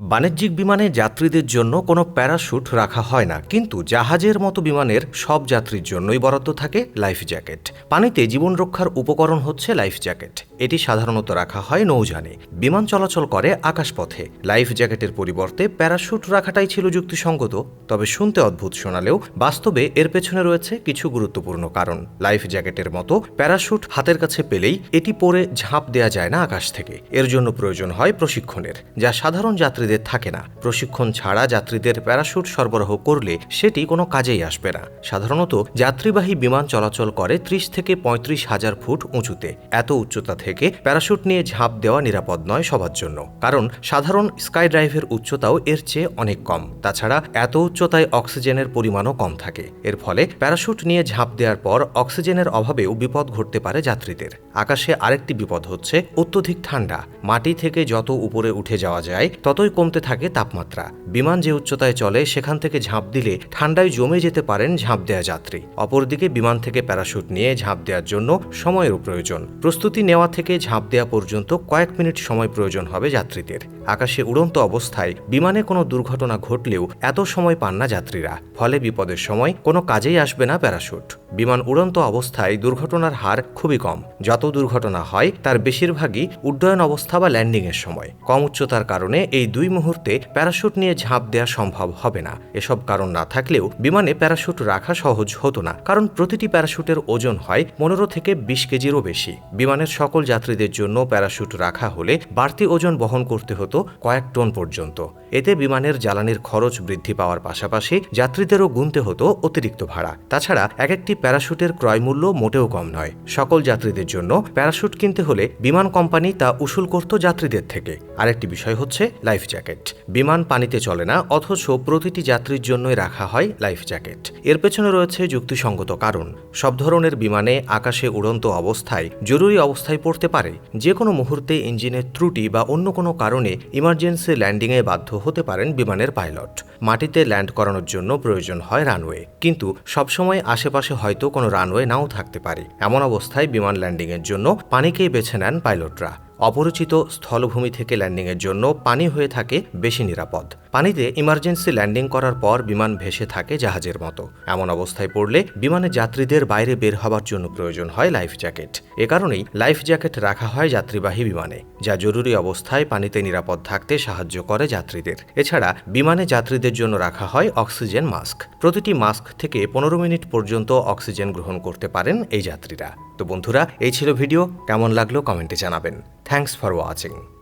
বাণিজ্যিক বিমানে যাত্রীদের জন্য কোনো প্যারাশুট রাখা হয় না, কিন্তু জাহাজের মতো বিমানের সব যাত্রীর জন্যই বরাদ্দ থাকে লাইফ জ্যাকেট। পানিতে জীবন রক্ষার উপকরণ হচ্ছে লাইফ জ্যাকেট। এটি সাধারণত রাখা হয় নৌযানে। বিমান চলাচল করে আকাশপথে। লাইফ জ্যাকেটের পরিবর্তে প্যারাশুট রাখাটাই ছিল যুক্তিসঙ্গত, তবে শুনতে অদ্ভুত শোনালেও বাস্তবে এর পেছনে রয়েছে কিছু গুরুত্বপূর্ণ কারণ। লাইফ জ্যাকেটের মতো প্যারাশুট হাতের কাছে পেলেই এটি পরে ঝাঁপ দেয়া যায় না আকাশ থেকে। এর জন্য প্রয়োজন হয় প্রশিক্ষণের, যা সাধারণ যাত্রীদের থাকে না। প্রশিক্ষণ ছাড়া যাত্রীদের প্যারাশুট সরবরাহ করলে সেটি কোনো কাজেই আসবে না। সাধারণত যাত্রীবাহী বিমান চলাচল করে ত্রিশ থেকে পঁয়ত্রিশ হাজার ফুট উঁচুতে। এত উচ্চতা থেকে প্যারাশুট নিয়ে ঝাঁপ দেওয়া নিরাপদ নয় সবার জন্য। কারণ সাধারণ স্কাই ড্রাইভের উচ্চতাও এর চেয়ে অনেক কম। তাছাড়া এত উচ্চতায় অক্সিজেনের পরিমাণও কম থাকে। এর ফলে প্যারাশুট নিয়ে ঝাঁপ দেওয়ার পর অক্সিজেনের অভাবেও বিপদ ঘটতে পারে যাত্রীদের। আকাশে আরেকটি বিপদ হচ্ছে অত্যধিক ঠান্ডা। মাটি থেকে যত উপরে উঠে যাওয়া যায়, ততই কমতে থাকে তাপমাত্রা। বিমান যে উচ্চতায় চলে, সেখান থেকে ঝাঁপ দিলে ঠান্ডায় জমে যেতে পারেন ঝাঁপ দেয়া যাত্রী। অপরদিকে বিমান থেকে প্যারাশুট নিয়ে ঝাঁপ দেওয়ার জন্য সময়েরও প্রয়োজন। প্রস্তুতি নেওয়া থেকে ঝাঁপ দেওয়া পর্যন্ত কয়েক মিনিট সময় প্রয়োজন হবে যাত্রীদের। আকাশে উড়ন্ত অবস্থায় বিমানে কোনো দুর্ঘটনা ঘটলেও এত সময় পান না যাত্রীরা। ফলে বিপদের সময় কোনো কাজেই আসবে না প্যারাশুট। বিমান উড়ন্ত অবস্থায় দুর্ঘটনার হার খুবই কম। যত দুর্ঘটনা হয়, তার বেশিরভাগই উড্ডয়ন অবস্থা বা ল্যান্ডিংয়ের সময়। কম উচ্চতার কারণে এই দুই মুহূর্তে প্যারাশুট নিয়ে ঝাঁপ দেওয়া সম্ভব হবে না। এসব কারণ না থাকলেও বিমানে প্যারাশুট রাখা সহজ হতো না। কারণ প্রতিটি প্যারাশুটের ওজন হয় পনেরো থেকে বিশ কেজিরও বেশি। বিমানের সকল যাত্রীদের জন্য প্যারাশুট রাখা হলে বাড়তি ওজন বহন করতে হতো। কয়েক টন পর্যন্ত। এতে বিমানের জ্বালানির খরচ বৃদ্ধি পাওয়ার পাশাপাশি যাত্রীদেরও গুনতে হতো অতিরিক্ত ভাড়া। তাছাড়া এক একটি প্যারাশুটের ক্রয় মূল্য মোটেও কম নয়। সকল যাত্রীদের জন্য প্যারাশুট কিনতে হলে বিমান কোম্পানি তা উসুল করত যাত্রীদের থেকে। আরেকটি বিষয় হচ্ছে লাইফ জ্যাকেট। বিমান পানিতে চলে না, অথচ প্রতিটি যাত্রীর জন্যই রাখা হয় লাইফ জ্যাকেট। এর পেছনে রয়েছে যুক্তিসঙ্গত কারণ। সব ধরনের বিমানে আকাশে উড়ন্ত অবস্থায় জরুরি অবস্থায় পড়তে পারে। যে কোনো মুহূর্তে ইঞ্জিনের ত্রুটি বা অন্য কোনো কারণে ইমার্জেন্সি ল্যান্ডিংয়ে বাধ্য হতে পারেন বিমানের পাইলট। মাটিতে ল্যান্ড করানোর জন্য প্রয়োজন হয় রানওয়ে। কিন্তু সবসময় আশেপাশে হয়তো কোনো রানওয়ে নাও থাকতে পারে। এমন অবস্থায় বিমান ল্যান্ডিংয়ের জন্য পানিকেই বেছে নেন পাইলটরা। অপরিচিত স্থলভূমি থেকে ল্যান্ডিংয়ের জন্য পানি হয়ে থাকে বেশি নিরাপদ। পানিতে ইমার্জেন্সি ল্যান্ডিং করার পর বিমান ভেসে থাকে জাহাজের মতো। এমন অবস্থায় পড়লে বিমানে যাত্রীদের বাইরে বের হবার জন্য প্রয়োজন হয় লাইফ জ্যাকেট। এ কারণেই লাইফ জ্যাকেট রাখা হয় যাত্রীবাহী বিমানে। যা জরুরি অবস্থায় পানিতে নিরাপদ থাকতে সাহায্য করে যাত্রীদের। এছাড়া বিমানে যাত্রীদের জন্য রাখা হয় অক্সিজেন মাস্ক। প্রতিটি মাস্ক থেকে পনেরো মিনিট পর্যন্ত অক্সিজেন গ্রহণ করতে পারেন এই যাত্রীরা। তো বন্ধুরা, এই ছিল ভিডিও। কেমন লাগল কমেন্টে জানাবেন। Thanks for watching.